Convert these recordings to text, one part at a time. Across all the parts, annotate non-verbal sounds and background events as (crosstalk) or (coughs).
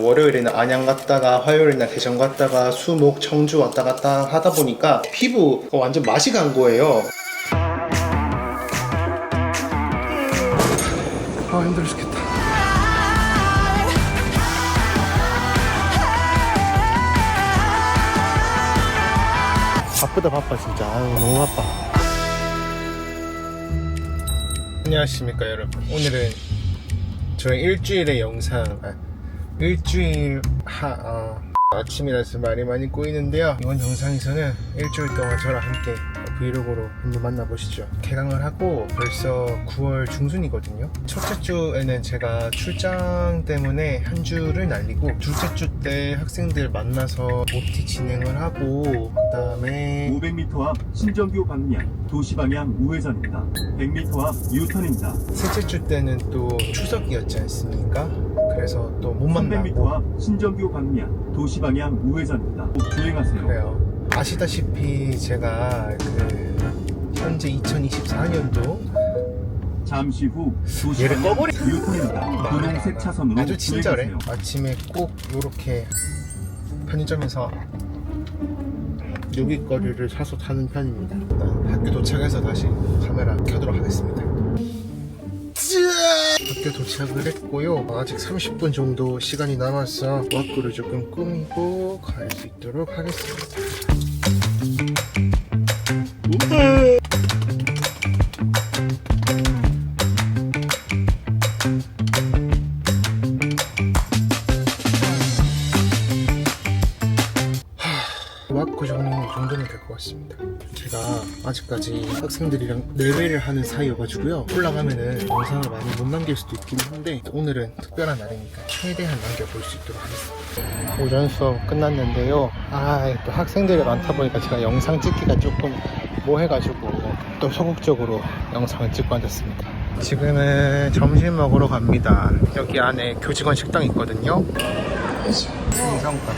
월요일에는 안양 갔다가 화요일날 대전 갔다가 수목 청주 왔다 갔다 하다 보니까 피부가 완전 맛이 간 거예요. 아 힘들어 죽겠다. 바쁘다 바빠 진짜 아유 너무 바빠 안녕하십니까 여러분 오늘은 저의 일주일의 영상 아, 일주일 하 어, 아침이라서 말이 많이 꼬이는데요 이번 영상에서는 일주일 동안 저랑 함께 브이로그로 한번 만나보시죠 개강을 하고 벌써 9월 중순이거든요 첫째 주에는 제가 출장 때문에 한 주를 날리고 둘째 주 때 학생들 만나서 OT 진행을 하고 그 다음에 500m 앞 신정교 방면 도시 방향 우회전입니다. 100m 앞 유턴입니다. 셋째 주 때는 또 추석이었지 않습니까? 그래서 또못 300m 만나고 앞 신정교 방면 도시 방향 우회전입니다. 꼭 주행하세요. 그래요. 아시다시피 제가 그 현재 2024년도 잠시 후 도시 얘를 방향 꺼버리- 유턴입니다. 분홍색 차선으로 아주 친절해. 주행하세요. 아침에 꼭 이렇게 편의점에서 요깃거리를 사서 타는 편입니다. 일단 학교 도착해서 다시 카메라 켜도록 하겠습니다. 학교 도착을 했고요. 아직 30분 정도 시간이 남아서 와꾸를 조금 꾸미고 갈 수 있도록 하겠습니다. 와 학생들이랑 내외를 하는 사이여가지고요. 올라가면은 영상을 많이 못 남길 수도 있긴 한데 오늘은 특별한 날이니까 최대한 남겨볼 수 있도록 하겠습니다. 오전 수업 끝났는데요. 아, 또 학생들이 많다 보니까 제가 영상 찍기가 조금 뭐해가지고 또 소극적으로 영상을 찍고 앉았습니다. 지금은 점심 먹으러 갑니다. 여기 안에 교직원 식당 있거든요. 인성과.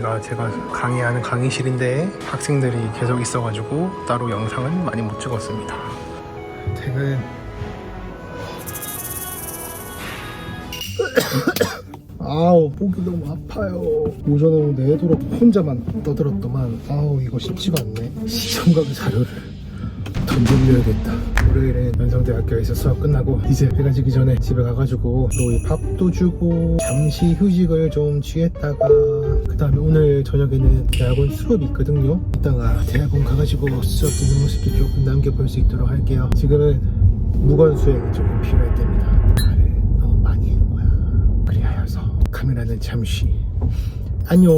여기가 제가 강의하는 강의실인데 학생들이 계속 있어가지고 따로 영상은 많이 못 찍었습니다. 퇴근. (coughs) 아우 목이 너무 아파요. 오전에 내도록 혼자만 떠들었더만 아우 이거 쉽지가 않네. 시험각 자료를 던져드려야겠다. 월요일에 연성대학교에 서 수업 끝나고 이제 해가 지기 전에 집에 가가지고 로이 밥도 주고 잠시 휴식을 좀 취했다가 그 다음에 오늘 저녁에는 대학원 수업이 있거든요. 이따가 대학원 가가지고 수업 듣는 모습도 조금 남겨볼 수 있도록 할게요. 지금은 무건 수행이 조금 필요할 때입니다. 말을 너무 많이 하는 거야. 그리하여서 카메라는 잠시 안녕.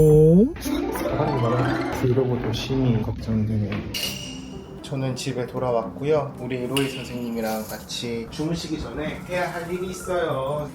사람이 많아 브이로그도 심히 걱정되네. 저는 집에 돌아왔고요. 우리 로이 선생님이랑 같이 주무시기 전에 해야 할 일이 있어요.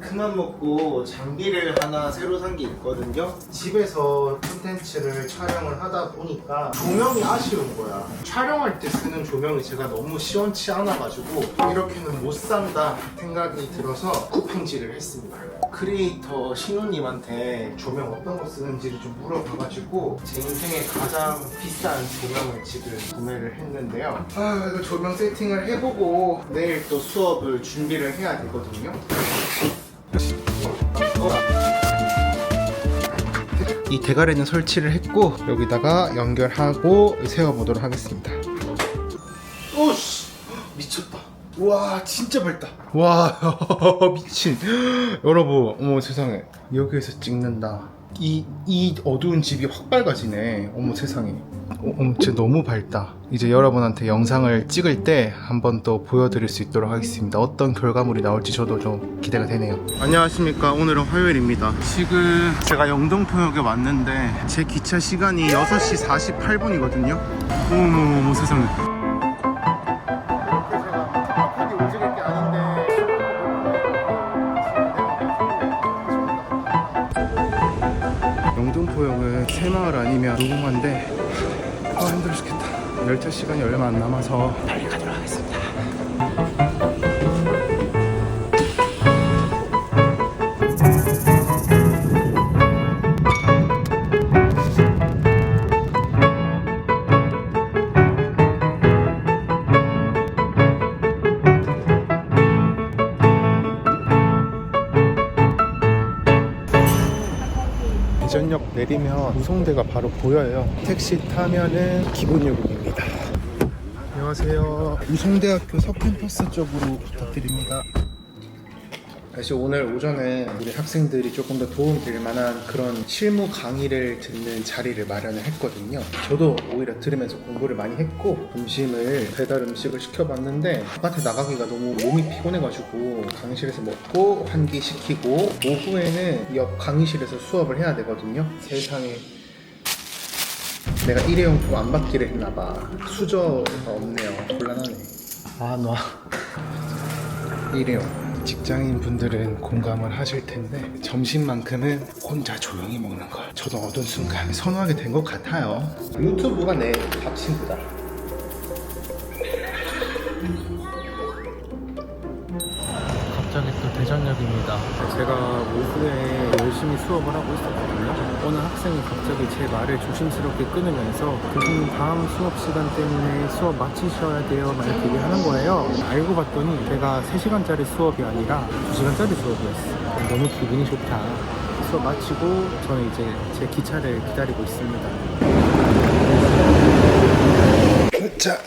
그만 먹고 장비를 하나 새로 산 게 있거든요. 집에서 콘텐츠를 촬영을 하다 보니까 조명이 아쉬운 거야. 촬영할 때 쓰는 조명이 제가 너무 시원치 않아가지고 이렇게는 못 산다 생각이 들어서 쿠팡질을 했습니다. 크리에이터 신우님한테 조명 어떤 거 쓰는지를 좀 물어봐가지고 제 인생에 가장 비싼 조명을 지금 구매를 했 는데요. 아 이거 조명 세팅을 해보고 내일 또 수업을 준비를 해야 되거든요. 이 대가리는 설치를 했고 여기다가 연결하고 세워보도록 하겠습니다. 오씨 미쳤다. 와 진짜 밝다. 와 (laughs) 미친. 여러분 어머 세상에 여기에서 찍는다. 이, 이 어두운 집이 확 밝아지네. 어머 세상에. 어, 어머 진짜 너무 밝다. 이제 여러분한테 영상을 찍을 때 한번 또 보여드릴 수 있도록 하겠습니다. 어떤 결과물이 나올지 저도 좀 기대가 되네요. 안녕하십니까. 오늘은 화요일입니다. 지금 제가 영등포역에 왔는데 제 기차 시간이 6시 48분이거든요. 어머머머 세상에. 영등포역은 새마을 아니면 노공화인데 아 힘들어 죽겠다. 열차 시간이 얼마 안 남아서 대전역 내리면 우송대가 바로 보여요. 택시 타면은 기본 요금입니다. 안녕하세요. 우송대학교 서캠퍼스 쪽으로 부탁드립니다. 사실 오늘 오전에 우리 학생들이 조금 더 도움 될 만한 그런 실무 강의를 듣는 자리를 마련을 했거든요. 저도 오히려 들으면서 공부를 많이 했고 점심을 배달 음식을 시켜봤는데 바깥에 나가기가 너무 몸이 피곤해가지고 강의실에서 먹고 환기 시키고 오후에는 옆 강의실에서 수업을 해야 되거든요. 세상에 내가 일회용품 안 받기를 했나봐. 수저가 없네요. 곤란하네. 아, 놔. 일회용. 직장인 분들은 공감을 하실 텐데 점심만큼은 혼자 조용히 먹는 걸 저도 어떤 순간 선호하게 된 것 같아요. 유튜브가 내 밥 친구다. 갑자기 또 대전역입니다. 제가 오후에 열심히 수업을 하고 있었거든요. 어느 학생이 갑자기 제 말을 조심스럽게 끊으면서 교수님 다음 수업 시간 때문에 수업 마치셔야 돼요. 막 이렇게 얘기하는 거예요. 알고 봤더니 제가 3시간짜리 수업이 아니라 2시간짜리 수업이었어요. 너무 기분이 좋다. 수업 마치고 저는 이제 제 기차를 기다리고 있습니다. 자,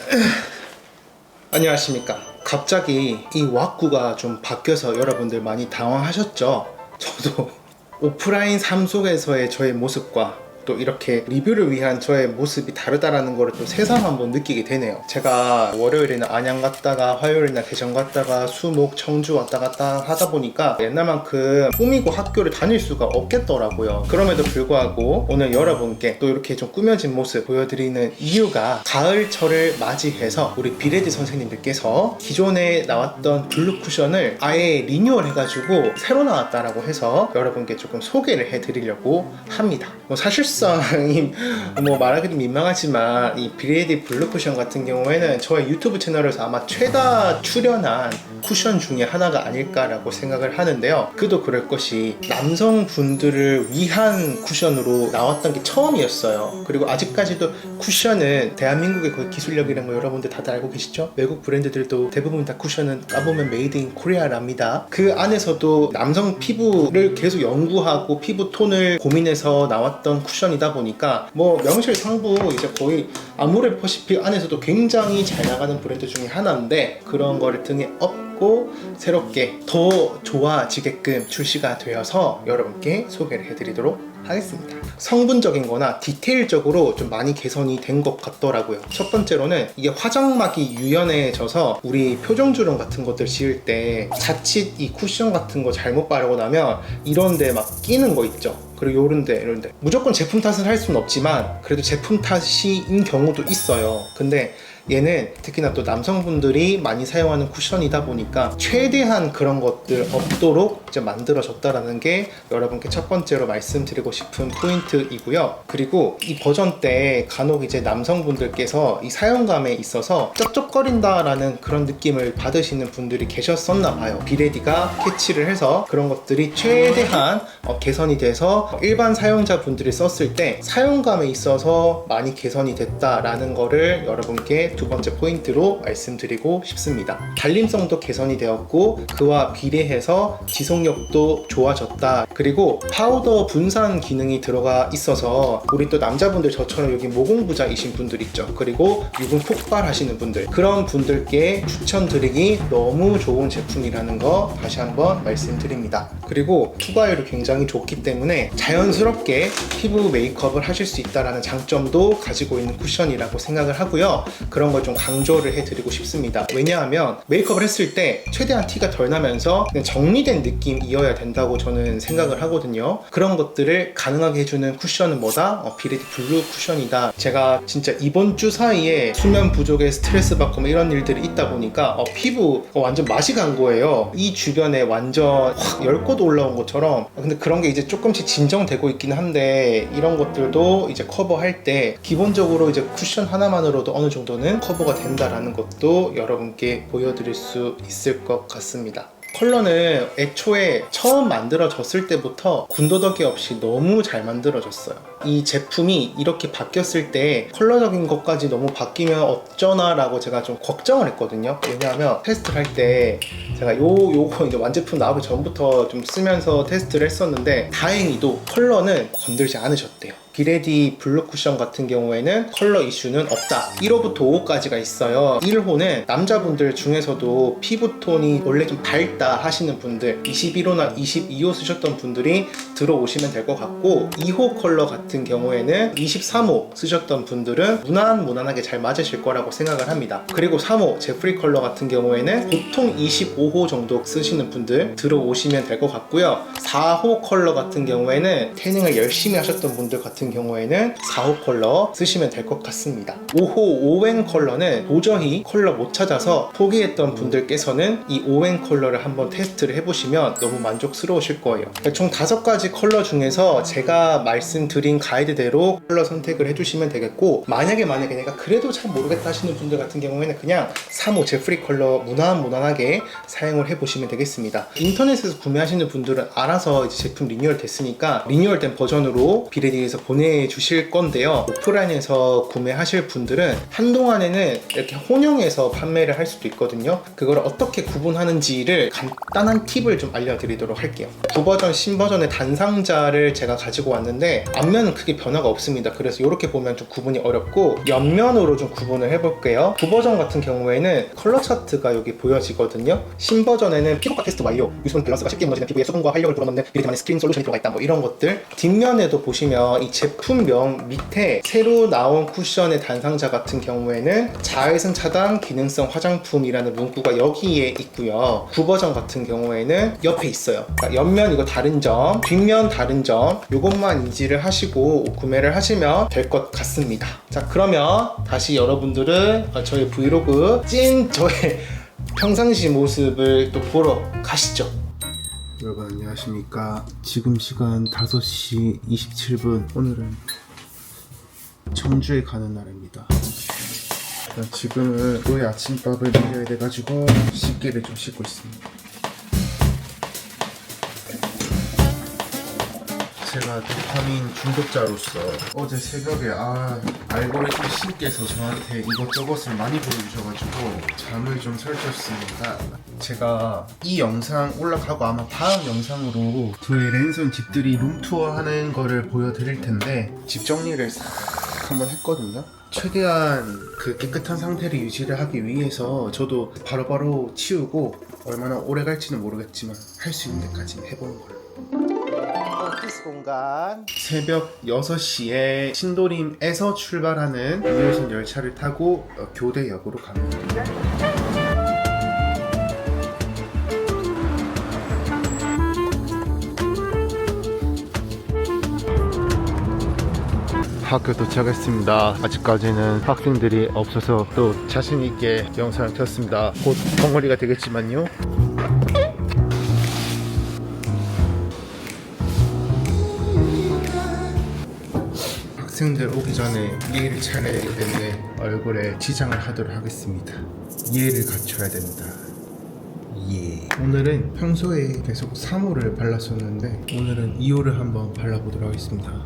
안녕하십니까. 갑자기 이 왁구가 좀 바뀌어서 여러분들 많이 당황하셨죠? 저도 오프라인 삶 속에서의 저의 모습과 또 이렇게 리뷰를 위한 저의 모습이 다르다라는 거를 또 새삼 한번 느끼게 되네요. 제가 월요일에는 안양 갔다가 화요일에는 대전 갔다가 수목 청주 왔다 갔다 하다 보니까 옛날만큼 꾸미고 학교를 다닐 수가 없겠더라고요. 그럼에도 불구하고 오늘 여러분께 또 이렇게 좀 꾸며진 모습 보여드리는 이유가 가을철을 맞이해서 우리 비레디 선생님들께서 기존에 나왔던 블루 쿠션을 아예 리뉴얼 해가지고 새로 나왔다라고 해서 여러분께 조금 소개를 해드리려고 합니다. 뭐 사실 상이뭐 말하기도 민망하지만 이 비레디 블루 쿠션 같은 경우에는 저의 유튜브 채널에서 아마 최다 출연한 쿠션 중에 하나가 아닐까라고 생각을 하는데요. 그도 그럴 것이 남성분들을 위한 쿠션으로 나왔던 게 처음이었어요. 그리고 아직까지도 쿠션은 대한민국의 거의 기술력이라는 거 여러분들 다들 알고 계시죠? 외국 브랜드들도 대부분 다 쿠션은 까보면 메이드 인 코리아랍니다. 그 안에서도 남성 피부를 계속 연구하고 피부 톤을 고민해서 나왔던 쿠션 이다 보니까 뭐 명실상부 이제 거의 아모레퍼시픽 안에서도 굉장히 잘 나가는 브랜드 중에 하나인데 그런 거를 등에 업고 새롭게 더 좋아지게끔 출시가 되어서 여러분께 소개를 해드리도록 하겠습니다. 성분적인 거나 디테일적으로 좀 많이 개선이 된 것 같더라고요. 첫 번째로는 이게 화장막이 유연해져서 우리 표정주름 같은 것들 지을 때 자칫 이 쿠션 같은 거 잘못 바르고 나면 이런데 막 끼는 거 있죠. 그리고 요런데 이런데 무조건 제품 탓을 할 수는 없지만 그래도 제품 탓인 경우도 있어요. 근데 얘는 특히나 또 남성분들이 많이 사용하는 쿠션이다 보니까 최대한 그런 것들 없도록 이제 만들어졌다라는 게 여러분께 첫 번째로 말씀드리고 싶은 포인트이고요. 그리고 이 버전 때 간혹 이제 남성분들께서 이 사용감에 있어서 쩝쩝거린다라는 그런 느낌을 받으시는 분들이 계셨었나 봐요. 비레디가 캐치를 해서 그런 것들이 최대한 어, 개선이 돼서 일반 사용자분들이 썼을 때 사용감에 있어서 많이 개선이 됐다라는 거를 여러분께 두 번째 포인트로 말씀드리고 싶습니다. 달림성도 개선이 되었고 그와 비례해서 지속력도 좋아졌다. 그리고 파우더 분산 기능이 들어가 있어서 우리 또 남자분들 저처럼 여기 모공부자이신 분들 있죠. 그리고 유분 폭발하시는 분들 그런 분들께 추천드리기 너무 좋은 제품이라는 거 다시 한번 말씀드립니다. 그리고 투과율이 굉장히 좋기 때문에 자연스럽게 피부 메이크업을 하실 수 있다라는 장점도 가지고 있는 쿠션이라고 생각을 하고요. 그런 걸 좀 강조를 해드리고 싶습니다. 왜냐하면 메이크업을 했을 때 최대한 티가 덜 나면서 정리된 느낌이어야 된다고 저는 생각을 하거든요. 그런 것들을 가능하게 해주는 쿠션은 뭐다? 어, 비레디 블루 쿠션이다. 제가 진짜 이번 주 사이에 수면 부족에 스트레스 받고 뭐 이런 일들이 있다 보니까 어, 피부 어, 완전 맛이 간 거예요. 이 주변에 완전 확 열꽃 올라온 것처럼. 근데 그런 게 이제 조금씩 진정되고 있긴 한데 이런 것들도 이제 커버할 때 기본적으로 이제 쿠션 하나만으로도 어느 정도는 커버가 된다라는 것도 여러분께 보여드릴 수 있을 것 같습니다. 컬러는 애초에 처음 만들어졌을 때부터 군더더기 없이 너무 잘 만들어졌어요. 이 제품이 이렇게 바뀌었을 때 컬러적인 것까지 너무 바뀌면 어쩌나 라고 제가 좀 걱정을 했거든요. 왜냐하면 테스트를 할 때 제가 요 요거 이제 완제품 나오기 전부터 좀 쓰면서 테스트를 했었는데 다행히도 컬러는 건들지 않으셨대요. 비레디 블루 쿠션 같은 경우에는 컬러 이슈는 없다. 1호부터 5호까지가 있어요. 1호는 남자분들 중에서도 피부톤이 원래 좀 밝다 하시는 분들, 21호나 22호 쓰셨던 분들이 들어오시면 될 것 같고 2호 컬러 같은 경우에는 23호 쓰셨던 분들은 무난 무난하게 잘 맞으실 거라고 생각을 합니다. 그리고 3호 제프리 컬러 같은 경우에는 보통 25호 정도 쓰시는 분들 들어오시면 될 것 같고요. 4호 컬러 같은 경우에는 태닝을 열심히 하셨던 분들 같은 경우에는 4호 컬러 쓰시면 될 것 같습니다. 5호 오웬 컬러는 도저히 컬러 못 찾아서 포기했던 분들께서는 이 오웬 컬러를 한번 테스트를 해보시면 너무 만족스러우실 거예요. 그러니까 총 다섯 가지 컬러 중에서 제가 말씀드린 가이드대로 컬러 선택을 해주시면 되겠고 만약에 만약에 내가 그래도 잘 모르겠다 하시는 분들 같은 경우에는 그냥 3호 제프리 컬러 무난 무난하게 사용을 해보시면 되겠습니다. 인터넷에서 구매하시는 분들은 알아서 제품 리뉴얼 됐으니까 리뉴얼된 버전으로 비레디에서 보내주실 건데요. 오프라인에서 구매하실 분들은 한동안에는 이렇게 혼용해서 판매를 할 수도 있거든요. 그걸 어떻게 구분하는지를 간단한 팁을 좀 알려드리도록 할게요. 구버전, 신버전의 단상자를 제가 가지고 왔는데 앞면은 크게 변화가 없습니다. 그래서 이렇게 보면 좀 구분이 어렵고 옆면으로 좀 구분을 해볼게요. 구버전 같은 경우에는 컬러 차트가 여기 보여지거든요. 신버전에는 피부과 테스트 완료, 유수분 밸런스가 쉽게 무너지는 피부에 수분과 활력을 불어넣는 비리드만의 스크린 솔루션이 들어가 있다. 뭐 이런 것들. 뒷면에도 보시면 이제 품명 밑에 새로 나온 쿠션의 단상자 같은 경우에는 자외선 차단 기능성 화장품이라는 문구가 여기에 있고요. 구버전 같은 경우에는 옆에 있어요. 그러니까 옆면 이거 다른 점, 뒷면 다른 점, 이것만 인지를 하시고 구매를 하시면 될 것 같습니다. 자, 그러면 다시 여러분들은 저희 브이로그 찐 저의 (laughs) 평상시 모습을 또 보러 가시죠. 여러분 안녕하십니까. 지금 시간 5시 27분. 오늘은 청주에 가는 날입니다. 지금은 너의 아침밥을 먹여야 돼가지고 씻기를 좀 씻고 있습니다. 제가 도파민 중독자로서 어제 새벽에 아 알고리즘 신께서 저한테 이것저것을 많이 보여주셔가지고 잠을 좀 설쳤습니다. 제가 이 영상 올라가고 아마 다음 영상으로 저희 랜선 집들이 룸투어 하는 거를 보여드릴 텐데 집 정리를 싹 한번 했거든요. 최대한 그 깨끗한 상태를 유지를 하기 위해서 저도 바로바로 치우고 얼마나 오래 갈지는 모르겠지만 할 수 있는 데까지 해보는 걸로. 공간 새벽 6시에 신도림에서 출발하는 2호선 열차를 타고 어, 교대역으로 갑니다. 학교 도착했습니다. 아직까지는 학생들이 없어서 또 자신 있게 영상을 켰습니다. 곧 덩어리가 되겠지만요. 학생들 오기 전에 예의를 차려야 하기 때문에 얼굴에 지장을 하도록 하겠습니다. 예의를 갖춰야 된다. 예. 오늘은 평소에 계속 3호를 발랐었는데 오늘은 2호를 한번 발라보도록 하겠습니다.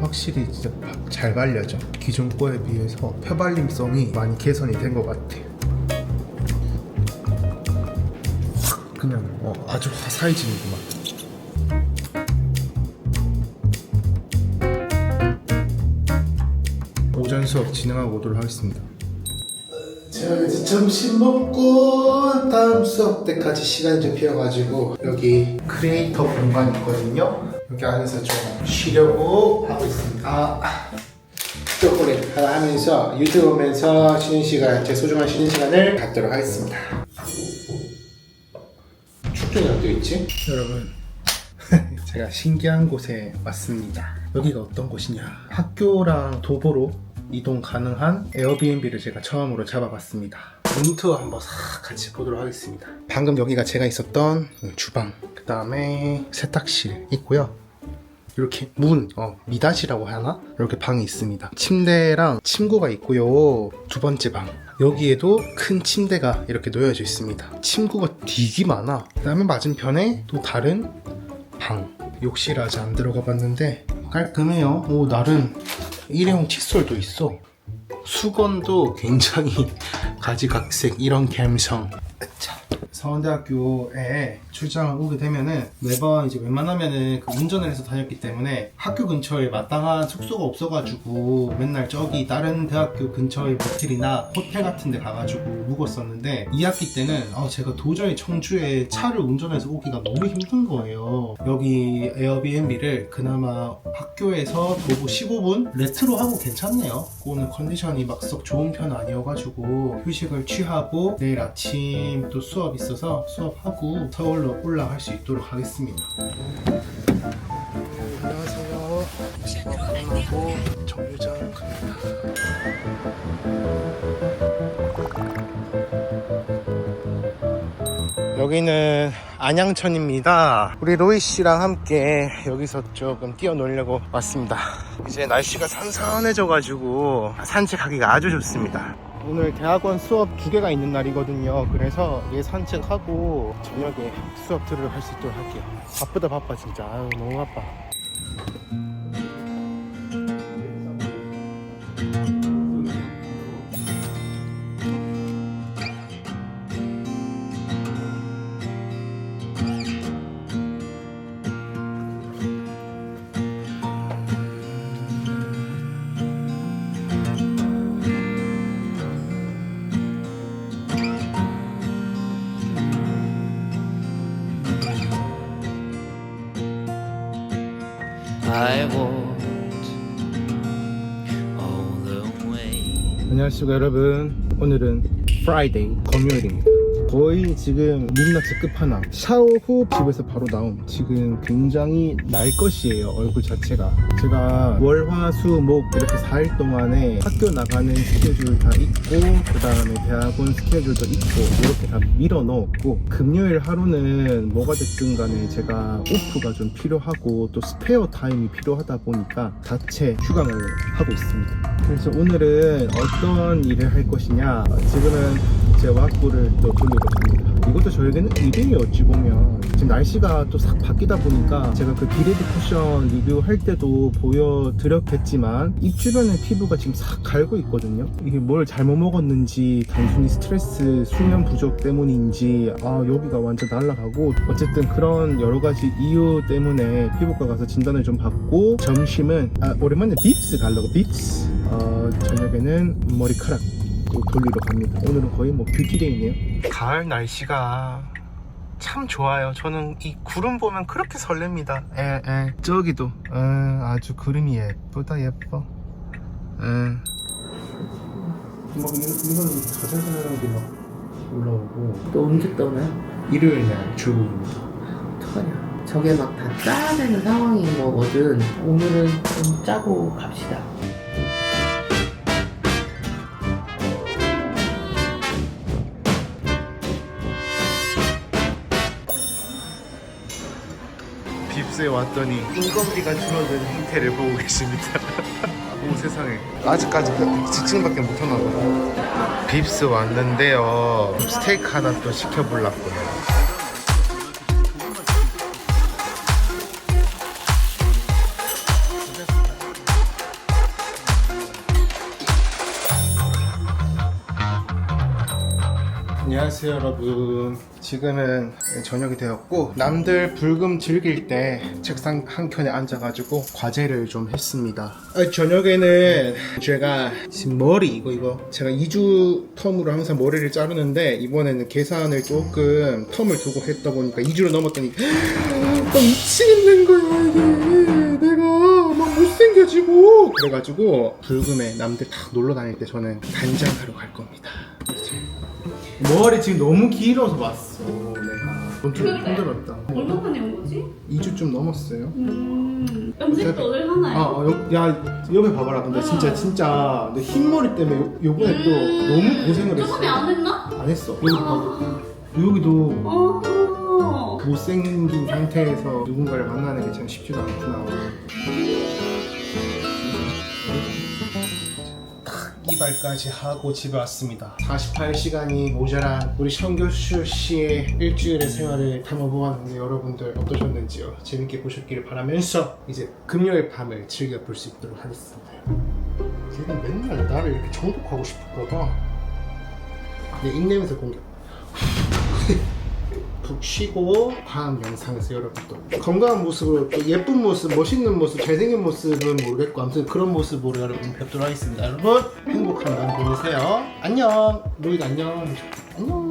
확실히 진짜 잘 발려져. 기존 거에 비해서 펴발림성이 많이 개선이 된 것 같아요. 확 그냥 어, 아주 화사해지는구만. 수업 진행하고 오도록 하겠습니다. 제가 이제 점심 먹고 다음 수업 때까지 시간이 좀 비어가지고 여기 크리에이터 공간이 있거든요. 여기 안에서 좀 쉬려고 하고 있습니다. 아, 초콜릿 하나 하면서 유튜브 보면서 쉬는 시간, 제 소중한 쉬는 시간을 갖도록 하겠습니다. 축전이 어디 있지? 여러분, (laughs) 제가 신기한 곳에 왔습니다. 여기가 어떤 곳이냐? 학교랑 도보로 이동 가능한 에어비앤비를 제가 처음으로 잡아봤습니다. 룸투어 한번 싹 같이 보도록 하겠습니다. 방금 여기가 제가 있었던 주방, 그 다음에 세탁실 있고요. 이렇게 문, 어, 미닫이라고 하나? 이렇게 방이 있습니다. 침대랑 침구가 있고요. 두 번째 방. 여기에도 큰 침대가 이렇게 놓여져 있습니다. 침구가 되게 많아. 그 다음에 맞은편에 또 다른 방. 욕실 아직 안 들어가 봤는데 깔끔해요. 오, 나름 일회용 칫솔도 있어. 수건도 굉장히 (laughs) 가지각색 이런 감성. 자, 서원대학교에 출장을 오게 되면은 매번 이제 웬만하면은 그 운전을 해서 다녔기 때문에 학교 근처에 마땅한 숙소가 없어가지고 맨날 저기 다른 대학교 근처의 모텔이나 호텔 같은 데 가가지고 묵었었는데 2학기 때는 아, 제가 도저히 청주에 차를 운전해서 오기가 너무 힘든 거예요. 여기 에어비앤비를 그나마 학교에서 도보 15분 레트로 하고 괜찮네요. 오늘 컨디션이 막썩 좋은 편 아니어가지고 휴식을 취하고 내일 아침 또 수업 있어 서 수업하고 서울로 올라갈 수 있도록 하겠습니다. 여기는 안양천입니다. 우리 로이 씨랑 함께 여기서 조금 뛰어놀려고 왔습니다. 이제 날씨가 선선해져가지고 산책하기가 아주 좋습니다. 오늘 대학원 수업 두 개가 있는 날이거든요. 그래서 얘 산책하고 저녁에 수업 들으러 갈 수 있도록 할게요. 바쁘다 바빠 진짜. 아유 너무 바빠. 안녕하십니까 여러분. 오늘은 프라이데이 금요일입니다 거의 지금 민낯의 끝판왕 샤워 후 집에서 바로 나옴. 지금 굉장히 날 것이에요 얼굴 자체가. 제가 월화수목 이렇게 4일 동안에 학교 나가는 스케줄 다 있고 그 다음에 대학원 스케줄도 있고 이렇게 다 밀어 넣었고 금요일 하루는 뭐가 됐든 간에 제가 오프가 좀 필요하고 또 스페어 타임이 필요하다 보니까 자체 휴강을 하고 있습니다. 그래서 오늘은 어떤 일을 할 것이냐? 지금은 제 와꾸를 또 돌리고 갑니다. 이것도 저에게는 일이에요 어찌 보면 지금 날씨가 또 싹 바뀌다 보니까 제가 그 비레드 쿠션 리뷰할 때도 보여드렸겠지만 입 주변의 피부가 지금 싹 갈고 있거든요. 이게 뭘 잘못 먹었는지 단순히 스트레스 수면 부족 때문인지 아 여기가 완전 날아가고 어쨌든 그런 여러 가지 이유 때문에 피부과 가서 진단을 좀 받고 점심은 아, 오랜만에 빕스 가려고. 빕스. 어, 저녁에는 머리카락 또 돌리러 갑니다. 오늘은 거의 뭐 뷰티데이네요. 가을 날씨가 참 좋아요. 저는 이 구름 보면 그렇게 설렙니다. 에, 에. 저기도 에, 아주 그림이 예쁘다 예뻐. 에. 막 이건 자전거라는 게막 올라오고 또 언제 떠나요? 일요일 날 출국입니다. 어떡하냐. 저게 막 다 짜야 되는 상황인 거거든. 오늘은 좀 짜고 갑시다. 빕스에 왔더니 인건비가 줄어든 형태를 보고 계십니다. (laughs) 오 세상에 아직까지 직진밖에 못하나 봐요. 빕스 왔는데요. 스테이크 하나 또 시켜보려고요. 안녕하세요 여러분. 지금은 저녁이 되었고 남들 불금 즐길 때 책상 한켠에 앉아가지고 과제를 좀 했습니다. 아, 저녁에는 제가 지금 머리 이거 이거. 제가 2주 텀으로 항상 머리를 자르는데 이번에는 계산을 조금 텀을 두고 했다 보니까 2주를 넘었더니 (gasps) 막 미치겠는 거야 이게. 내가 막 못생겨지고. 그래가지고 불금에 남들 다 놀러 다닐 때 저는 단장하러 갈 겁니다 머리 지금 너무 길어서 왔어. 내가 좀 힘들었다. 얼마 만에 온 거지? 2주 좀 넘었어요. 음, 염색도 오늘 아, 하나요? 어, 여, 야 옆에 봐봐라. 근데 진짜 진짜 내 흰머리 때문에 요, 요번에 또 너무 고생을 했어. 저번에 안 했나? 안 했어. 여기 봐봐. 여기도 어. 못생긴 상태에서 누군가를 만나는 게 참 쉽지가 않구나. 이발까지 하고 집에 왔습니다. 48시간이 모자란 우리 성교수 씨의 일주일의 생활을 담아보았는데 여러분들 어떠셨는지요? 재밌게 보셨기를 바라면서 이제 금요일 밤을 즐겨볼 수 있도록 하겠습니다. 쟤는 맨날 나를 이렇게 정독하고 싶을까봐 내 입냄새 공격. 푹 쉬고 다음 영상에서 여러분 또 건강한 모습으로 또 예쁜 모습, 멋있는 모습, 잘생긴 모습은 모르겠고 아무튼 그런 모습으로 여러분 뵙도록 하겠습니다. 여러분 행복한 밤 보내세요. 안녕. 로이도 안녕. 안녕.